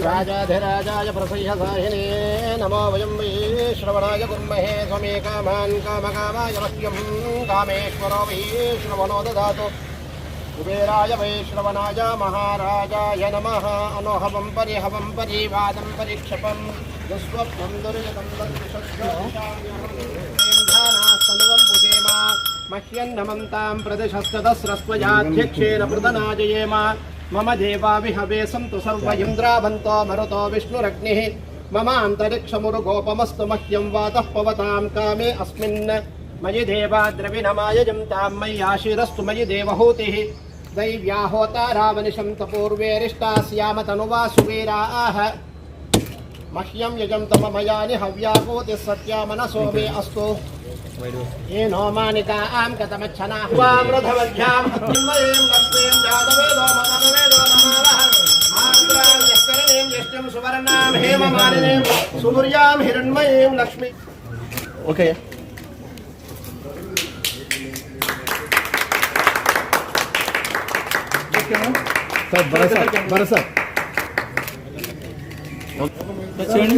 राजाधिराजाय प्रसह्यसाहिने नमो वयं वै श्रवणाय कुर्महे स्वमे कामान् कामकामाय मह्यं कामेश्वरो वै श्रवणो ददातु। कुबेराय वै श्रवणाय महाराजाय नमः। अनोहवं परिहवं परिवादं परिक्षपं। दुःस्वप्नं दुर्गतं दर्शस्वनुवं पुषेम मह्यन्नमन्तां प्रदनाजयेम मम देवाविहवे सन्तु सर्व इन्द्रावन्तो मरुतो विष्णुरग्निः। मम अन्तरिक्षमुरुगोपमस्तु मह्यं वातः पवतां कामे अस्मिन्। मयि देवाद्रविणमायजं तां मयि आशिरस्तु मयि देवहूतिः। दैव्याहोतारावनिशं तपूर्वेरिष्टा स्याम तनुवा सुवीराः मह्यं यजं तम मयानि सत्या मनसो मे अस्तु। येनो मानिका आम कतमच्छना वामृधवध्याम अन्वयेम लक्ष्मीम जातवेदो मननवेदो नमालः आन्द्रां यस्करणीं यष्टिं सुवर्णां हेममालिनीं सुमुर्यां हिरण्मयीं लक्ष्मी ओके सब बरसत बरसत चेंज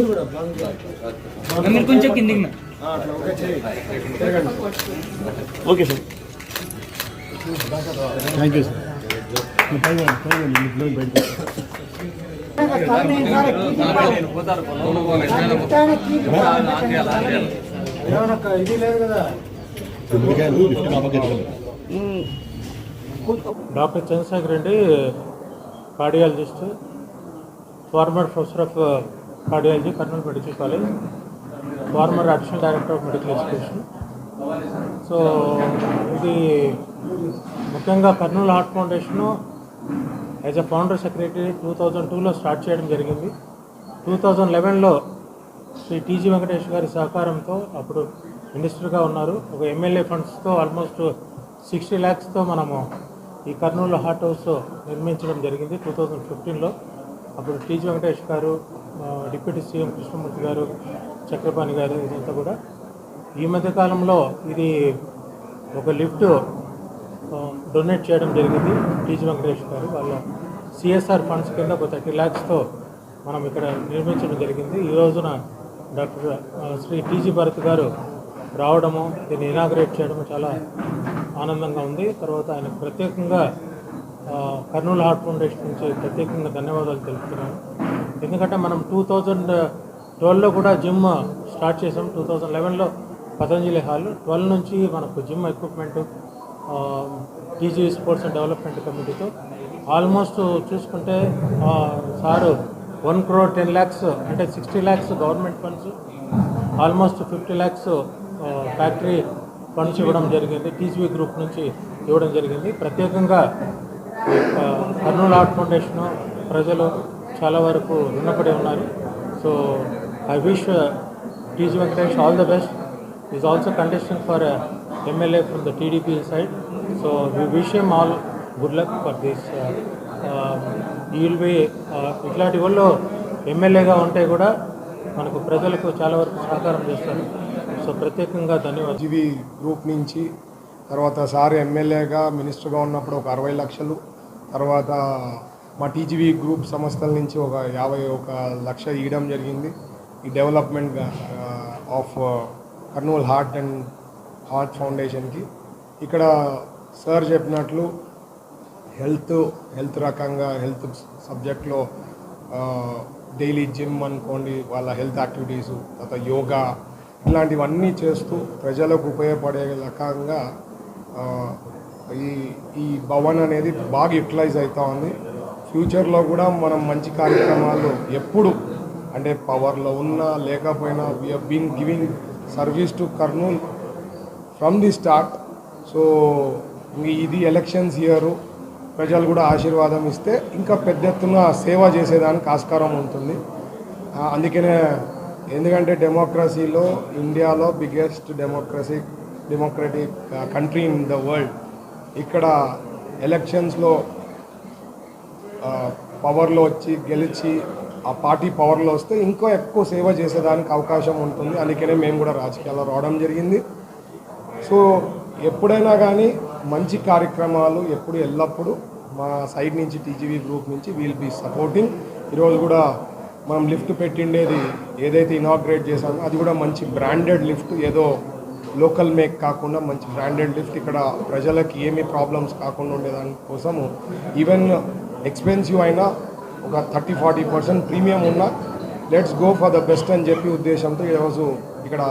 मेरे को चेक किन्निंग में okay sir. Thank you sir పైగా ఇంట్లో బయట doctor Chandrasekhar Reddy cardiologist former professor of cardiology Kurnool medical college. Former additional director of medical education. So ఇది ముఖ్యంగా Kurnool heart foundation as a founder secretary two thousand టూలో start చేయడం జరిగింది. Two thousand లెవెన్లో శ్రీ టీజీ వెంకటేష్ గారి సహకారంతో అప్పుడు మినిస్టర్గా ఉన్నారు. ఒక ఎమ్మెల్యే ఫండ్స్తో ఆల్మోస్ట్ సిక్స్టీ ల్యాక్స్తో మనము ఈ కర్నూలు హార్ట్ హౌస్ నిర్మించడం జరిగింది టూ థౌజండ్ ఫిఫ్టీన్లో. అప్పుడు టీజీ వెంకటేష్ గారు డిప్యూటీ సీఎం కృష్ణమూర్తి గారు చక్రపాణి గారు ఇదంతా కూడా. ఈ మధ్య కాలంలో ఇది ఒక లిఫ్ట్ డొనేట్ చేయడం జరిగింది టీజీ వెంకటేష్ గారు. వాళ్ళ సిఎస్ఆర్ ఫండ్స్ కింద ఒక థర్టీ ల్యాక్స్తో మనం ఇక్కడ నిర్మించడం జరిగింది. ఈ రోజున డాక్టర్ శ్రీ టీజీ భరత్ గారు రావడము దీన్ని ఇనాగ్రేట్ చేయడము చాలా ఆనందంగా ఉంది. తర్వాత ఆయన ప్రత్యేకంగా కర్నూలు హార్ట్ ఫౌండేషన్ నుంచి ప్రత్యేకంగా ధన్యవాదాలు తెలుపుతున్నాను. ఎందుకంటే మనం టూ థౌజండ్ ట్వెల్వ్లో కూడా జిమ్ స్టార్ట్ చేసాం టూ థౌజండ్ లెవెన్లో పతంజలి హాల్. ట్వెల్వ్ నుంచి మనకు gym equipment TG sports and development కమిటీతో almost చూసుకుంటే sir one crore ten lakhs అంటే sixty lakhs government funds almost fifty lakhs factory funds ఇవ్వడం జరిగింది. టీజీవీ గ్రూప్ నుంచి ఇవ్వడం జరిగింది. ప్రత్యేకంగా అరుణ్ ఆర్ట్ ఫౌండేషన్ ప్రజలు చాలా వరకు రుణపడి ఉన్నారు. So I wish TG Venkatesh all the best. Is also contesting for MLA from the TDP side so we wish him all good luck for this ఈ విల్ బి ఇట్లాంటి వాళ్ళు ఎమ్మెల్యేగా ఉంటే కూడా మనకు ప్రజలకు చాలా వరకు సహకారం చేస్తారు. సో ప్రత్యేకంగా ధన్యవాదాలు. జీవీ గ్రూప్ నుంచి తర్వాత సార్ ఎమ్మెల్యేగా మినిస్టర్గా ఉన్నప్పుడు ఒక అరవై లక్షలు తర్వాత మా టీజీవీ గ్రూప్ సంస్థల నుంచి ఒక యాభై ఒక లక్ష ఇవ్వడం జరిగింది. ఈ development of Kurnool heart and heart ఫౌండేషన్కి ఇక్కడ సార్ చెప్పినట్లు హెల్త్ హెల్త్ రకంగా హెల్త్ సబ్జెక్ట్లో డైలీ జిమ్ అనుకోండి వాళ్ళ హెల్త్ యాక్టివిటీస్ తర్వాత యోగా ఇలాంటివన్నీ చేస్తూ ప్రజలకు ఉపయోగపడే రకంగా ఈ ఈ భవన్ అనేది బాగా యూటిలైజ్ అవుతా ఉంది. ఫ్యూచర్లో కూడా మనం మంచి కార్యక్రమాలు ఎప్పుడు అంటే పవర్లో ఉన్నా లేకపోయినా we are been giving service to Kurnool from the start so ఇది ఎలక్షన్స్ ఇయర్ ప్రజలు కూడా ఆశీర్వాదం ఇస్తే ఇంకా పెద్ద ఎత్తున సేవ చేసేదానికి ఆస్కారం ఉంటుంది. అందుకనే ఎందుకంటే డెమోక్రసీలో ఇండియాలో biggest democracy democratic country in the world ఇక్కడ ఎలక్షన్స్లో పవర్లో వచ్చి గెలిచి ఆ పార్టీ పవర్లో వస్తే ఇంకో ఎక్కువ సేవ చేసేదానికి అవకాశం ఉంటుంది. అందుకనే మేము కూడా రాజకీయాల్లో రావడం జరిగింది. సో ఎప్పుడైనా కానీ మంచి కార్యక్రమాలు ఎప్పుడు ఎల్లప్పుడూ మా సైడ్ నుంచి టీజీవీ గ్రూప్ నుంచి వీల్ బీ సపోర్టింగ్. ఈరోజు కూడా మనం లిఫ్ట్ పెట్టిండేది ఏదైతే ఇనాగ్రేట్ చేశామో అది కూడా మంచి బ్రాండెడ్ లిఫ్ట్. ఏదో లోకల్ మేక్ కాకుండా మంచి బ్రాండెడ్ లిఫ్ట్ ఇక్కడ ప్రజలకి ఏమీ ప్రాబ్లమ్స్ కాకుండా ఉండేదాని కోసము ఈవెన్ ఎక్స్పెన్సివ్ అయినా ఒక థర్టీ ఫార్టీ పర్సెంట్ ప్రీమియం ఉన్న let's go for the best అని చెప్పి ఉద్దేశంతో ఈరోజు ఇక్కడ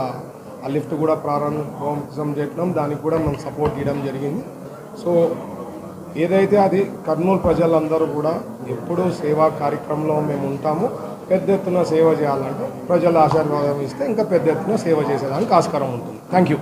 ఆ లిఫ్ట్ కూడా ప్రారంభం చేయడం దానికి కూడా మనం సపోర్ట్ ఇవ్వడం జరిగింది. సో ఏదైతే అది కర్నూలు ప్రజలందరూ కూడా ఎప్పుడూ సేవా కార్యక్రమంలో మేము ఉంటాము. పెద్ద ఎత్తున సేవ చేయాలంటే ప్రజల ఆశీర్వాదం ఇస్తే ఇంకా పెద్ద ఎత్తున సేవ చేసేదానికి ఆస్కారం ఉంటుంది. Thank you